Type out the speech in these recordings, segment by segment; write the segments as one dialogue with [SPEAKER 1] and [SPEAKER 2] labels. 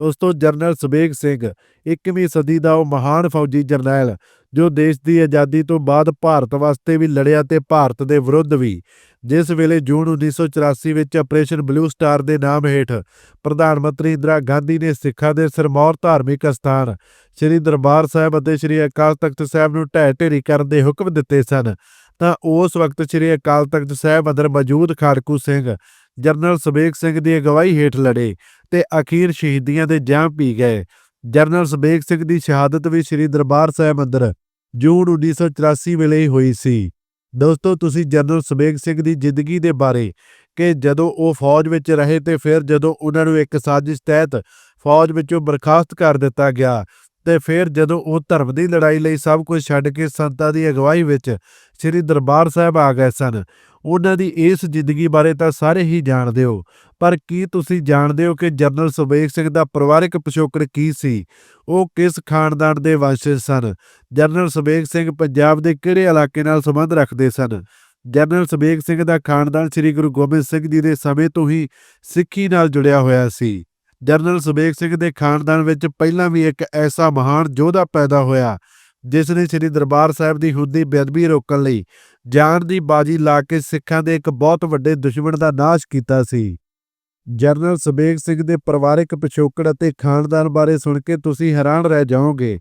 [SPEAKER 1] ਦੋਸਤੋ, ਜਰਨਲ ਸੁਬੇਗ ਸਿੰਘ 21ਵੀਂ ਸਦੀ ਦਾ ਉਹ ਮਹਾਨ ਫੌਜੀ ਜਰਨੈਲ, ਜੋ ਦੇਸ਼ ਦੀ ਆਜ਼ਾਦੀ ਤੋਂ ਬਾਅਦ ਭਾਰਤ ਵਾਸਤੇ ਵੀ ਲੜਿਆ ਤੇ ਭਾਰਤ ਦੇ ਵਿਰੁੱਧ ਵੀ। ਜਿਸ ਵੇਲੇ ਜੂਨ 1984 ਵਿੱਚ ਆਪਰੇਸ਼ਨ ਬਲੂ ਸਟਾਰ ਦੇ ਨਾਮ ਹੇਠ ਪ੍ਰਧਾਨ ਮੰਤਰੀ ਇੰਦਰਾ ਗਾਂਧੀ ਨੇ ਸਿੱਖਾਂ ਦੇ ਸਿਰਮੌਰ ਧਾਰਮਿਕ ਅਸਥਾਨ, ਸ੍ਰੀ ਦਰਬਾਰ ਸਾਹਿਬ ਅਤੇ ਸ੍ਰੀ ਅਕਾਲ ਤਖਤ ਸਾਹਿਬ ਨੂੰ ਢਹਿ ਢੇਰੀ ਕਰਨ ਦੇ ਹੁਕਮ ਦਿੱਤੇ ਸਨ, ਤਾਂ ਉਸ ਵਕਤ ਸ੍ਰੀ ਅਕਾਲ ਤਖਤ ਸਾਹਿਬ ਅੰਦਰ ਮੌਜੂਦ ਖਾੜਕੂ ਸਿੰਘ ਜਰਨਲ ਸਬੇਗ ਸਿੰਘ ਦੀ ਅਗਵਾਈ ਹੇਠ ਲੜੇ ਤੇ ਅਖੀਰ ਸ਼ਹੀਦੀਆਂ ਦੇ ਜਾਮ ਪੀ ਗਏ। ਜਰਨਲ ਸਬੇਗ ਸਿੰਘ ਦੀ ਸ਼ਹਾਦਤ ਵੀ ਸ੍ਰੀ ਦਰਬਾਰ ਸਾਹਿਬ ਅੰਦਰ ਜੂਨ 1984 ਵੇਲੇ ਹੋਈ ਸੀ। ਦੋਸਤੋ, ਤੁਸੀਂ ਜਨਰਲ ਸਬੇਗ ਸਿੰਘ ਦੀ ਜ਼ਿੰਦਗੀ ਦੇ ਬਾਰੇ ਕਿ ਜਦੋਂ ਉਹ ਫੌਜ ਵਿੱਚ ਰਹੇ ਤੇ ਫਿਰ ਜਦੋਂ ਉਹਨਾਂ ਨੂੰ ਇੱਕ ਸਾਜ਼ਿਸ਼ ਤਹਿਤ ਫੌਜ ਵਿੱਚੋਂ ਬਰਖਾਸਤ ਕਰ ਦਿੱਤਾ ਗਿਆ ਤੇ ਫਿਰ ਜਦੋਂ ਉਹ ਧਰਮ ਦੀ ਲੜਾਈ ਲਈ ਸਭ ਕੁਝ ਛੱਡ ਕੇ ਸੰਤਾਂ ਦੀ ਅਗਵਾਈ ਵਿੱਚ ਸ੍ਰੀ ਦਰਬਾਰ ਸਾਹਿਬ ਆ ਗਏ ਸਨ ਉਹਨਾਂ ਦੀ ਇਸ ਜ਼ਿੰਦਗੀ ਬਾਰੇ ਤਾਂ ਸਾਰੇ ਹੀ ਜਾਣਦੇ ਹੋ। ਪਰ ਕੀ ਤੁਸੀਂ ਜਾਣਦੇ ਹੋ ਕਿ ਜਨਰਲ ਸੁਬੇਗ ਸਿੰਘ ਦਾ ਪਰਿਵਾਰਕ ਪਿਛੋਕੜ ਕੀ ਸੀ? ਉਹ ਕਿਸ ਖਾਨਦਾਨ ਦੇ ਵੰਸ਼ਜ ਸਨ? ਜਨਰਲ ਸੁਬੇਗ ਸਿੰਘ ਪੰਜਾਬ ਦੇ ਕਿਹੜੇ ਇਲਾਕੇ ਨਾਲ ਸੰਬੰਧ ਰੱਖਦੇ ਸਨ? ਜਨਰਲ ਸੁਬੇਗ ਸਿੰਘ ਦਾ ਖਾਨਦਾਨ ਸ੍ਰੀ ਗੁਰੂ ਗੋਬਿੰਦ ਸਿੰਘ ਜੀ ਦੇ ਸਮੇਂ ਤੋਂ ਹੀ ਸਿੱਖੀ ਨਾਲ ਜੁੜਿਆ ਹੋਇਆ ਸੀ। ਜਨਰਲ ਸੁਬੇਗ ਸਿੰਘ ਦੇ ਖਾਨਦਾਨ ਵਿੱਚ ਪਹਿਲਾਂ ਵੀ ਇੱਕ ਐਸਾ ਮਹਾਨ ਯੋਧਾ ਪੈਦਾ ਹੋਇਆ, ਜਿਸ ਨੇ ਸ੍ਰੀ ਦਰਬਾਰ ਸਾਹਿਬ ਦੀ ਹੁੰਦੀ ਬੇਅਦਬੀ ਰੋਕਣ ਲਈ ਜਾਨ ਦੀ ਬਾਜੀ ਲਾ ਕੇ ਸਿੱਖਾਂ ਦੇ ਇੱਕ ਬਹੁਤ ਵੱਡੇ ਦੁਸ਼ਮਣ ਦਾ ਨਾਸ਼ ਕੀਤਾ ਸੀ। ਜਰਨਲ ਸੁਬੇਗ ਸਿੰਘ ਦੇ ਪਰਿਵਾਰਕ ਪਿਛੋਕੜ ਅਤੇ ਖਾਨਦਾਨ ਬਾਰੇ ਸੁਣ ਕੇ ਤੁਸੀਂ ਹੈਰਾਨ ਰਹਿ ਜਾਓਗੇ,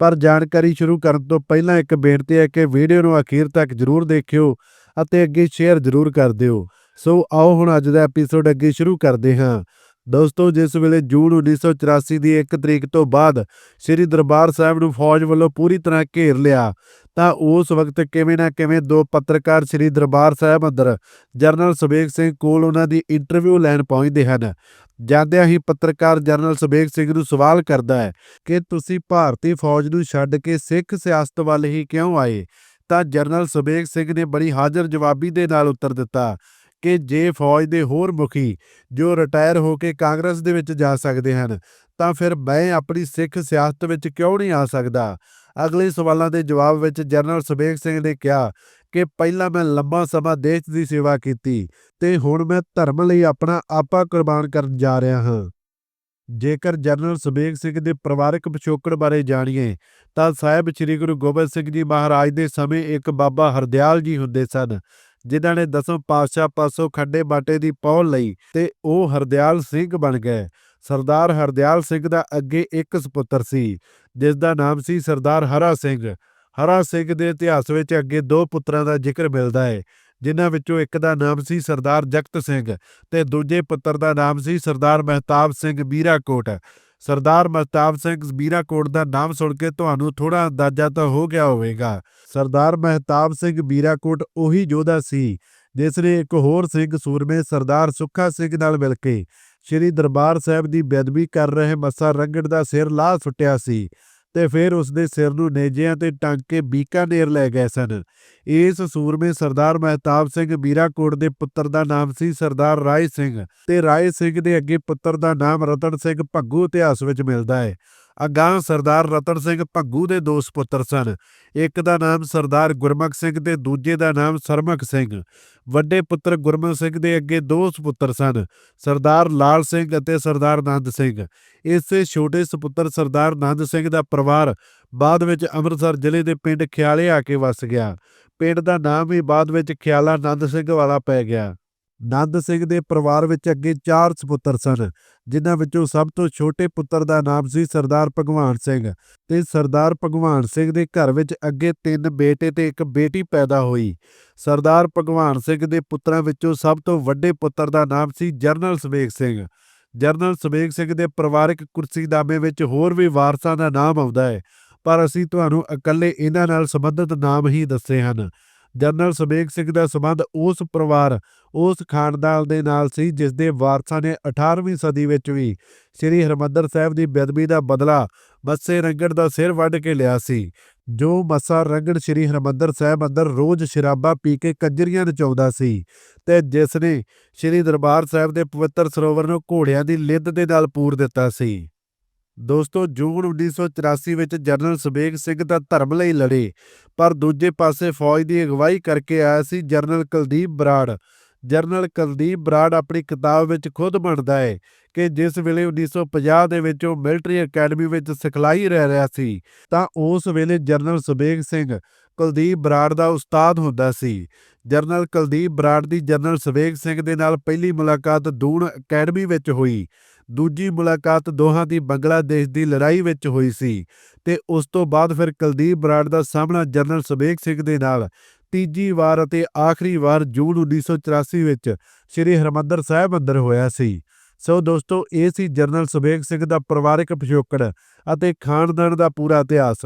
[SPEAKER 1] ਪਰ ਜਾਣਕਾਰੀ ਸ਼ੁਰੂ ਕਰਨ ਤੋਂ ਪਹਿਲਾਂ ਇੱਕ ਬੇਨਤੀ ਹੈ ਕਿ ਵੀਡੀਓ ਨੂੰ ਅਖੀਰ ਤੱਕ ਜ਼ਰੂਰ ਦੇਖਿਓ ਅਤੇ ਅੱਗੇ ਸ਼ੇਅਰ ਜ਼ਰੂਰ ਕਰ ਦਿਓ। ਸੋ ਆਓ ਹੁਣ ਅੱਜ ਦਾ ਐਪੀਸੋਡ ਅੱਗੇ ਸ਼ੁਰੂ ਕਰਦੇ ਹਾਂ। ਦੋਸਤੋ, ਜਿਸ ਵੇਲੇ ਜੂਨ 1984 ਦੀ 1 ਤਰੀਕ ਤੋਂ ਬਾਅਦ ਸ੍ਰੀ ਦਰਬਾਰ ਸਾਹਿਬ ਨੂੰ ਫੌਜ ਵੱਲੋਂ ਪੂਰੀ ਤਰ੍ਹਾਂ ਘੇਰ ਲਿਆ, ਤਾਂ ਉਸ ਵਕਤ ਕਿਵੇਂ ਨਾ ਕਿਵੇਂ ਦੋ ਪੱਤਰਕਾਰ ਸ੍ਰੀ ਦਰਬਾਰ ਸਾਹਿਬ ਅੰਦਰ ਜਰਨਲ ਸੁਬੇਗ ਸਿੰਘ ਕੋਲ ਉਹਨਾਂ ਦੀ ਇੰਟਰਵਿਊ ਲੈਣ ਪਹੁੰਚਦੇ ਹਨ। ਜਾਂਦਿਆਂ ਹੀ ਪੱਤਰਕਾਰ ਜਰਨਲ ਸੁਬੇਗ ਸਿੰਘ ਨੂੰ ਸਵਾਲ ਕਰਦਾ ਹੈ ਕਿ ਤੁਸੀਂ ਭਾਰਤੀ ਫੌਜ ਨੂੰ ਛੱਡ ਕੇ ਸਿੱਖ ਸਿਆਸਤ ਵੱਲ ਹੀ ਕਿਉਂ ਆਏ? ਤਾਂ ਜਰਨਲ ਸੁਬੇਗ ਸਿੰਘ ਨੇ ਬੜੀ ਹਾਜ਼ਰ ਜਵਾਬੀ ਦੇ ਨਾਲ ਉੱਤਰ ਦਿੱਤਾ ਕਿ ਜੇ ਫੌਜ ਦੇ ਹੋਰ ਮੁਖੀ ਜੋ ਰਿਟਾਇਰ ਹੋ ਕੇ ਕਾਂਗਰਸ ਦੇ ਵਿੱਚ ਜਾ ਸਕਦੇ ਹਨ, ਤਾਂ ਫਿਰ ਮੈਂ ਆਪਣੀ ਸਿੱਖ ਸਿਆਸਤ ਵਿੱਚ ਕਿਉਂ ਨਹੀਂ ਆ ਸਕਦਾ? ਅਗਲੇ ਸਵਾਲਾਂ ਦੇ ਜਵਾਬ ਵਿੱਚ ਜਨਰਲ ਸੁਬੇਗ ਸਿੰਘ ਨੇ ਕਿਹਾ ਕਿ ਪਹਿਲਾਂ ਮੈਂ ਲੰਬਾ ਸਮਾਂ ਦੇਸ਼ ਦੀ ਸੇਵਾ ਕੀਤੀ ਤੇ ਹੁਣ ਮੈਂ ਧਰਮ ਲਈ ਆਪਣਾ ਆਪਾ ਕੁਰਬਾਨ ਕਰਨ ਜਾ ਰਿਹਾ ਹਾਂ। ਜੇਕਰ ਜਨਰਲ ਸੁਬੇਗ ਸਿੰਘ ਦੇ ਪਰਿਵਾਰਕ ਪਿਛੋਕੜ ਬਾਰੇ ਜਾਣੀਏ, ਤਾਂ ਸਾਹਿਬ ਸ੍ਰੀ ਗੁਰੂ ਗੋਬਿੰਦ ਸਿੰਘ ਜੀ ਮਹਾਰਾਜ ਦੇ ਸਮੇਂ ਇੱਕ ਬਾਬਾ ਹਰਦਿਆਲ ਜੀ ਹੁੰਦੇ ਸਨ। ਜਿਨ੍ਹਾਂ ਨੇ ਦਸਮ ਪਾਤਸ਼ਾਹ ਪਾਸੋਂ ਖੱਡੇ ਬਾਟੇ ਦੀ ਪਹੁਲ ਲਈ ਤੇ ਉਹ ਹਰਦਿਆਲ ਸਿੰਘ ਬਣ ਗਏ। ਸਰਦਾਰ ਹਰਦਿਆਲ ਸਿੰਘ ਦਾ ਅੱਗੇ ਇੱਕ ਸੁਪੁੱਤਰ ਸੀ, ਜਿਸ ਦਾ ਨਾਮ ਸੀ ਸਰਦਾਰ ਹਰਾ ਸਿੰਘ। ਹਰਾ ਸਿੰਘ ਦੇ ਇਤਿਹਾਸ ਵਿੱਚ ਅੱਗੇ ਦੋ ਪੁੱਤਰਾਂ ਦਾ ਜ਼ਿਕਰ ਮਿਲਦਾ ਹੈ ਜਿਨ੍ਹਾਂ ਵਿੱਚੋਂ ਇੱਕ ਦਾ ਨਾਮ ਸੀ ਸਰਦਾਰ ਜਗਤ ਸਿੰਘ ਤੇ ਦੂਜੇ ਪੁੱਤਰ ਦਾ ਨਾਮ ਸੀ ਸਰਦਾਰ ਮਹਿਤਾਬ ਸਿੰਘ ਬੀਰਾਕੋਟ। ਸਰਦਾਰ ਮਹਿਤਾਬ ਸਿੰਘ ਬੀਰਾਕੋਟ ਦਾ ਨਾਮ ਸੁਣ ਕੇ ਤੁਹਾਨੂੰ ਥੋੜਾ ਅੰਦਾਜ਼ਾ ਤਾਂ ਹੋ ਗਿਆ ਹੋਵੇਗਾ। ਸਰਦਾਰ ਮਹਿਤਾਬ ਸਿੰਘ ਬੀਰਾਕੋਟ ਉਹੀ ਯੋਧਾ ਸੀ, ਜਿਸ ਨੇ ਇੱਕ ਹੋਰ ਸਿੰਘ ਸੂਰਮੇ ਸਰਦਾਰ ਸੁੱਖਾ ਸਿੰਘ ਨਾਲ ਮਿਲ ਕੇ ਸ੍ਰੀ ਦਰਬਾਰ ਸਾਹਿਬ ਦੀ ਬੇਅਦਬੀ ਕਰ ਰਹੇ ਮੱਸਾ ਰੰਗੜ ਦਾ ਸਿਰ ਲਾਹ ਸੁੱਟਿਆ ਸੀ। ਤੇ ਫਿਰ ਉਸ ਦੇ ਸਿਰ ਨੂੰ ਨੇਜਿਆਂ ਤੇ ਟੰਗ ਕੇ ਬੀਕਾਨੇਰ ਲੈ ਗਏ ਸਨ। ਇਸ ਸੂਰਮੇ ਸਰਦਾਰ ਮਹਿਤਾਬ ਸਿੰਘ ਬੀਰਾਕੋਟ ਦੇ ਪੁੱਤਰ ਦਾ ਨਾਮ ਸੀ ਸਰਦਾਰ ਰਾਏ ਸਿੰਘ ਤੇ ਰਾਏ ਸਿੰਘ ਦੇ ਅੱਗੇ ਪੁੱਤਰ ਦਾ ਨਾਮ ਰਤਨ ਸਿੰਘ ਭੱਗੂ ਇਤਿਹਾਸ ਵਿੱਚ ਮਿਲਦਾ ਹੈ। ਅਗਾਂਹ ਸਰਦਾਰ ਰਤਨ ਸਿੰਘ ਭੱਗੂ ਦੇ ਦੋ ਸੁਪੁੱਤਰ ਸਨ। ਇੱਕ ਦਾ ਨਾਮ ਸਰਦਾਰ ਗੁਰਮੁਖ ਸਿੰਘ ਤੇ ਦੂਜੇ ਦਾ ਨਾਮ ਸਰਮਖ ਸਿੰਘ। ਵੱਡੇ ਪੁੱਤਰ ਗੁਰਮੁਖ ਸਿੰਘ ਦੇ ਅੱਗੇ ਦੋ ਸੁਪੁੱਤਰ ਸਨ, ਸਰਦਾਰ ਲਾਲ ਸਿੰਘ ਅਤੇ ਸਰਦਾਰ ਨੰਦ ਸਿੰਘ। ਇਸੇ ਛੋਟੇ ਸੁਪੁੱਤਰ ਸਰਦਾਰ ਆਨੰਦ ਸਿੰਘ ਦਾ ਪਰਿਵਾਰ ਬਾਅਦ ਵਿੱਚ ਅੰਮ੍ਰਿਤਸਰ ਜ਼ਿਲ੍ਹੇ ਦੇ ਪਿੰਡ ਖਿਆਲੇ ਆ ਕੇ ਵਸ ਗਿਆ। ਪਿੰਡ ਦਾ ਨਾਮ ਹੀ ਬਾਅਦ ਵਿੱਚ ਖਿਆਲਾ ਨੰਦ ਸਿੰਘ ਵਾਲਾ ਪੈ ਗਿਆ। ਨੰਦ ਸਿੰਘ ਦੇ ਪਰਿਵਾਰ ਵਿੱਚ ਅੱਗੇ ਚਾਰ ਸੁਪੁੱਤਰ ਸਨ, ਜਿਨ੍ਹਾਂ ਵਿੱਚੋਂ ਸਭ ਤੋਂ ਛੋਟੇ ਪੁੱਤਰ ਦਾ ਨਾਮ ਸੀ ਸਰਦਾਰ ਭਗਵਾਨ ਸਿੰਘ ਤੇ ਸਰਦਾਰ ਭਗਵਾਨ ਸਿੰਘ ਦੇ ਘਰ ਵਿੱਚ ਅੱਗੇ ਤਿੰਨ ਬੇਟੇ ਤੇ ਇੱਕ ਬੇਟੀ ਪੈਦਾ ਹੋਈ। ਸਰਦਾਰ ਭਗਵਾਨ ਸਿੰਘ ਦੇ ਪੁੱਤਰਾਂ ਵਿੱਚੋਂ ਸਭ ਤੋਂ ਵੱਡੇ ਪੁੱਤਰ ਦਾ ਨਾਮ ਸੀ ਜਰਨਲ ਸਵੇਗ ਸਿੰਘ। ਜਰਨਲ ਸਵੇਗ ਸਿੰਘ ਦੇ ਪਰਿਵਾਰਕ ਕੁਰਸੀਨਾਮੇ ਵਿੱਚ ਹੋਰ ਵੀ ਵਾਰਸਾਂ ਦਾ ਨਾਮ ਆਉਂਦਾ ਹੈ, ਪਰ ਅਸੀਂ ਤੁਹਾਨੂੰ ਇਕੱਲੇ ਇਹਨਾਂ ਨਾਲ ਸੰਬੰਧਿਤ ਨਾਮ ਹੀ ਦੱਸੇ ਹਨ। ਜਨਰਲ ਸਬੇਗ ਸਿੰਘ ਦਾ ਸੰਬੰਧ ਉਸ ਪਰਿਵਾਰ, ਉਸ ਖਾਨਦਾਨ ਦੇ ਨਾਲ ਸੀ ਜਿਸ ਦੇ ਵਾਰਸਾਂ ਨੇ 18ਵੀਂ ਸਦੀ ਵਿੱਚ ਵੀ ਸ੍ਰੀ ਹਰਮੰਦਰ ਸਾਹਿਬ ਦੀ ਬੇਅਦਬੀ ਦਾ ਬਦਲਾ ਮੱਸੇ ਰੰਗੜ ਦਾ ਸਿਰ ਵੱਢ ਕੇ ਲਿਆ ਸੀ। ਜੋ ਮੱਸਾ ਰੰਗੜ ਸ੍ਰੀ ਹਰਮੰਦਰ ਸਾਹਿਬ ਅੰਦਰ ਰੋਜ਼ ਸ਼ਰਾਬਾਂ ਪੀ ਕੇ ਕੰਜਰੀਆਂ ਨਚਾਉਂਦਾ ਸੀ ਤੇ ਜਿਸ ਨੇ ਸ੍ਰੀ ਦਰਬਾਰ ਸਾਹਿਬ ਦੇ ਪਵਿੱਤਰ ਸਰੋਵਰ ਨੂੰ ਘੋੜਿਆਂ ਦੀ ਲਿੱਦ ਦੇ ਨਾਲ ਪੂਰ ਦਿੱਤਾ ਸੀ। ਦੋਸਤੋ, ਜੂਨ 1984 ਵਿੱਚ ਜਨਰਲ ਸੁਬੇਗ ਸਿੰਘ ਦਾ ਧਰਮ ਲਈ ਲੜੇ, ਪਰ ਦੂਜੇ ਪਾਸੇ ਫੌਜ ਦੀ ਅਗਵਾਈ ਕਰਕੇ ਆਇਆ ਸੀ ਜਨਰਲ ਕੁਲਦੀਪ ਬਰਾੜ। ਜਨਰਲ ਕੁਲਦੀਪ ਬਰਾੜ ਆਪਣੀ ਕਿਤਾਬ ਵਿੱਚ ਖੁਦ ਬਣਦਾ ਹੈ ਕਿ ਜਿਸ ਵੇਲੇ 1950 ਦੇ ਵਿੱਚ ਉਹ ਮਿਲਟਰੀ ਅਕੈਡਮੀ ਵਿੱਚ ਸਿਖਲਾਈ ਰਹਿ ਰਿਹਾ ਸੀ, ਤਾਂ ਉਸ ਵੇਲੇ ਜਨਰਲ ਸੁਬੇਗ ਸਿੰਘ ਕੁਲਦੀਪ ਬਰਾੜ ਦਾ ਉਸਤਾਦ ਹੁੰਦਾ ਸੀ। ਜਨਰਲ ਕੁਲਦੀਪ ਬਰਾੜ ਦੀ ਜਨਰਲ ਸੁਬੇਗ ਸਿੰਘ ਦੇ ਨਾਲ ਪਹਿਲੀ ਮੁਲਾਕਾਤ ਦੂਣ ਅਕੈਡਮੀ ਵਿੱਚ ਹੋਈ। ਦੂਜੀ ਮੁਲਾਕਾਤ ਦੋਹਾਂ ਦੀ ਬੰਗਲਾਦੇਸ਼ ਦੀ ਲੜਾਈ ਵਿੱਚ ਹੋਈ ਸੀ ਤੇ ਉਸ ਤੋਂ ਬਾਅਦ ਫਿਰ ਕੁਲਦੀਪ ਬਰਾੜ ਦਾ ਸਾਹਮਣਾ ਜਨਰਲ ਸੁਬੇਗ ਸਿੰਘ ਦੇ ਨਾਲ। ਤੀਜੀ ਵਾਰ ਅਤੇ ਆਖਰੀ ਵਾਰ ਜੂਨ 1984 ਵਿੱਚ ਸ੍ਰੀ ਹਰਮੰਦਰ ਸਾਹਿਬ ਅੰਦਰ ਹੋਇਆ ਸੀ। ਸੋ ਦੋਸਤੋ, ਇਹ ਸੀ ਜਨਰਲ ਸੁਬੇਗ ਸਿੰਘ ਦਾ ਪਰਿਵਾਰਕ ਪਿਛੋਕੜ ਅਤੇ ਖਾਨਦਾਨ ਦਾ ਪੂਰਾ ਇਤਿਹਾਸ।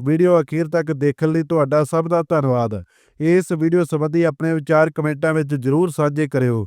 [SPEAKER 1] ਵੀਡੀਓ ਅਖੀਰ ਤੱਕ ਦੇਖਣ ਲਈ ਤੁਹਾਡਾ ਸਭ ਦਾ ਧੰਨਵਾਦ। ਇਸ ਵੀਡੀਓ ਸੰਬੰਧੀ ਆਪਣੇ ਵਿਚਾਰ ਕਮੈਂਟਾਂ ਵਿੱਚ ਜਰੂਰ ਸਾਂਝੇ ਕਰਿਓ।